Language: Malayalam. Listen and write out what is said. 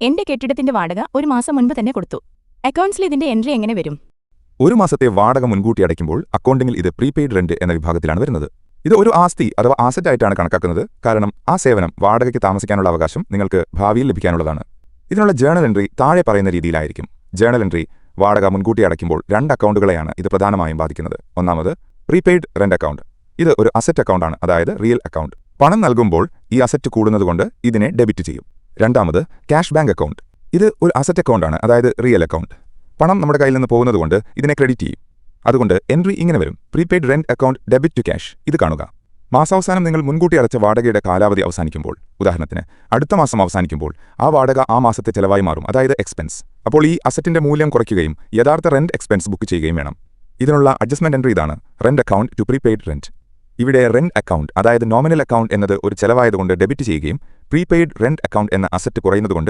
എന്റെ കെട്ടിടത്തിന്റെ വാടക ഒരു മാസം മുൻപ് തന്നെ കൊടുത്തു. അക്കൗണ്ട്സിൽ ഇതിന്റെ എൻട്രി എങ്ങനെ വരും? ഒരു മാസത്തെ വാടക മുൻകൂട്ടി അടയ്ക്കുമ്പോൾ അക്കൗണ്ടിംഗിൽ ഇത് പ്രീപെയ്ഡ് റെന്റ് എന്ന വിഭാഗത്തിലാണ് വരുന്നത്. ഇത് ഒരു ആസ്തി അഥവാ ആസറ്റ് ആയിട്ടാണ് കണക്കാക്കുന്നത്. കാരണം ആ സേവനം വാടകയ്ക്ക് താമസിക്കാനുള്ള അവകാശം നിങ്ങൾക്ക് ഭാവിയിൽ ലഭിക്കാനുള്ളതാണ്. ഇതിനുള്ള ജേണൽ എൻട്രി താഴെ പറയുന്ന രീതിയിലായിരിക്കും. ജേണൽ എൻട്രി വാടക മുൻകൂട്ടി അടയ്ക്കുമ്പോൾ രണ്ട് അക്കൗണ്ടുകളെയാണ് ഇത് പ്രധാനമായും ബാധിക്കുന്നത്. ഒന്നാമത് പ്രീപെയ്ഡ് റെന്റ് അക്കൗണ്ട്. ഇത് ഒരു അസറ്റ് അക്കൗണ്ടാണ് അതായത് റിയൽ അക്കൗണ്ട്. പണം നൽകുമ്പോൾ ഈ അസറ്റ് കൂടുന്നതുകൊണ്ട് ഇതിനെ ഡെബിറ്റ് ചെയ്യും. രണ്ടാമത് ക്യാഷ് ബാങ്ക് അക്കൗണ്ട്. ഇത് ഒരു അസറ്റ് അക്കൗണ്ടാണ് അതായത് റിയൽ അക്കൗണ്ട് പണം നമ്മുടെ കയ്യിൽ നിന്ന് പോകുന്നതുകൊണ്ട് ഇതിനെ ക്രെഡിറ്റ് ചെയ്യും. അതുകൊണ്ട് എൻട്രി ഇങ്ങനെ വരും. Prepaid rent account debit to cash ഇത് കാണുക. മാസാവസാനം നിങ്ങൾ മുൻകൂട്ടി അടച്ച വാടകയുടെ കാലാവധി അവസാനിക്കുമ്പോൾ ഉദാഹരണത്തിന് അടുത്ത മാസം അവസാനിക്കുമ്പോൾ ആ വാടക ആ മാസത്തെ ചെലവായി മാറും അതായത് എക്സ്പെൻസ് അപ്പോൾ ഈ അസറ്റിന്റെ മൂല്യം കുറയ്ക്കുകയും യഥാർത്ഥ റെന്റ് എക്സ്പെൻസ് ബുക്ക് ചെയ്യുകയും വേണം. ഇതിനുള്ള അഡ്ജസ്റ്റ്മെന്റ് എൻട്രി ഇതാണ്. Rent account to prepaid rent ഇവിടെ റെന്റ് അക്കൗണ്ട് അതായത് നോമിനൽ അക്കൗണ്ട് എന്നത് ഒരു ചെലവായതുകൊണ്ട് ഡെബിറ്റ് ചെയ്യുകയും പ്രീപെയ്ഡ് റെന്റ് അക്കൗണ്ട് എന്ന അസറ്റ് കുറയുന്നതുകൊണ്ട്